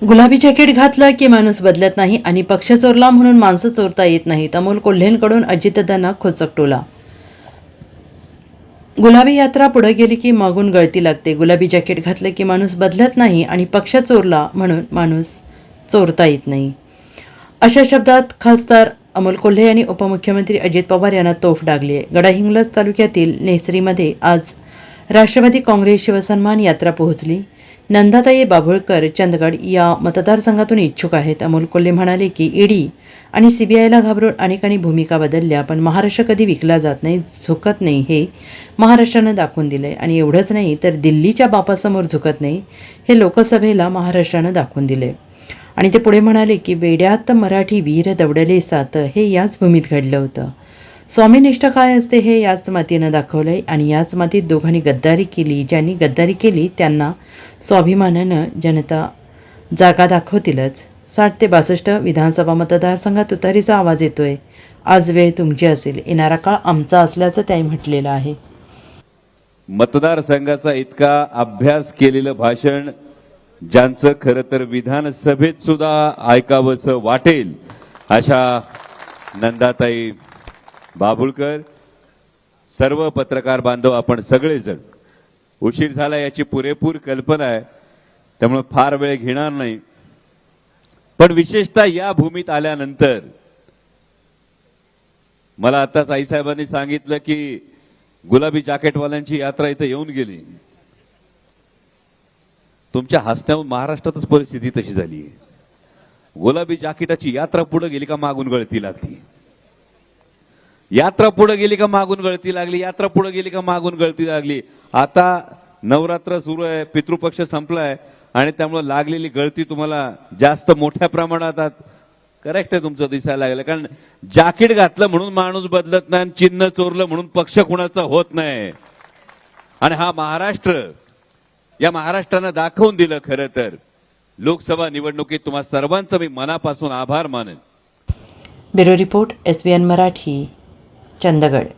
गुलाबी जॅकेट घातलं की माणूस बदलत नाही आणि पक्ष चोरला म्हणून माणसं चोरता येत नाहीत. अमोल कोल्हेंकडून अजितदादांना खोचक टोला गुलाबी यात्रा पुढे गेली की मागून गळती लागते. गुलाबी जॅकेट घातलं की माणूस बदलत नाही आणि पक्ष चोरला म्हणून माणूस चोरता येत नाही. अशा शब्दात खासदार अमोल कोल्हे यांनी उपमुख्यमंत्री अजित पवार यांना तोफ डागली आहे. गडाहिंग्लज तालुक्यातील नेसरीमध्ये आज राष्ट्रवादी काँग्रेस शिवसन्मान यात्रा पोहोचली. नंदाताई बाभुळकर चंदगड या मतदारसंघातून इच्छुक आहेत. अमोल कोल्हे म्हणाले की ईडी आणि सीबीआयला घाबरून अनेकांनी भूमिका बदलल्या पण महाराष्ट्र कधी विकला जात नाही झुकत नाही हे महाराष्ट्रानं दाखवून दिलंय. आणि एवढंच नाही तर दिल्लीच्या बापासमोर झुकत नाही हे लोकसभेला महाराष्ट्रानं दाखवून दिलंय. आणि ते पुढे म्हणाले की वेड्यात मराठी वीर दवडले सात हे याच भूमीत घडलं होतं. स्वामीनिष्ठ काय असते हे याच मातीनं दाखवलं आहे आणि याच मातीत दोघांनी गद्दारी केली. ज्यांनी गद्दारी केली त्यांना स्वाभिमानानं जनता जागा दाखवतीलच. साठ ते बासष्ट विधानसभा मतदारसंघात तुतारीचा आवाज येतोय. आज वेळ तुमची असेल. येणारा काळ आमचा असल्याचं त्याही म्हटलेलं आहे. मतदारसंघाचा इतका अभ्यास केलेलं भाषण ज्यांचं खरं तर विधानसभेत सुद्धा ऐकावंसं वाटेल अशा नंदाताई बाबुळकर सर्व पत्रकार बांधव आपण सगळेजण उशीर झाला याची पुरेपूर कल्पना आहे. त्यामुळे फार वेळ घेणार नाही. पण विशेषतः या भूमीत आल्यानंतर मला आताच आईसाहेबांनी सांगितलं की गुलाबी जॅकेटवाल्यांची यात्रा इथं येऊन गेली. तुमच्या हसण्याहून महाराष्ट्रातच परिस्थिती तशी झाली आहे. गुलाबी जाकिटाची यात्रा पुढे गेली का मागून गळती लागली. यात्रा पुढे गेली का मागून गळती लागली? यात्रा पुढे गेली का मागून गळती लागली? आता नवरात्र सुरू आहे पितृपक्ष संपलाय आणि त्यामुळे लागलेली गळती तुम्हाला जास्त मोठ्या प्रमाणात करेक्ट आहे तुमचं दिसायला लागलं. कारण जाकीट घातलं म्हणून माणूस बदलत नाही आणि चिन्ह चोरलं म्हणून पक्ष कुणाचा होत नाही. आणि हा महाराष्ट्र या महाराष्ट्रानं दाखवून दिलं खरं तर. लोकसभा निवडणुकीत तुम्हा सर्वांचं मी मनापासून आभार मानेन. Bureau report S Marathi. Chandgad.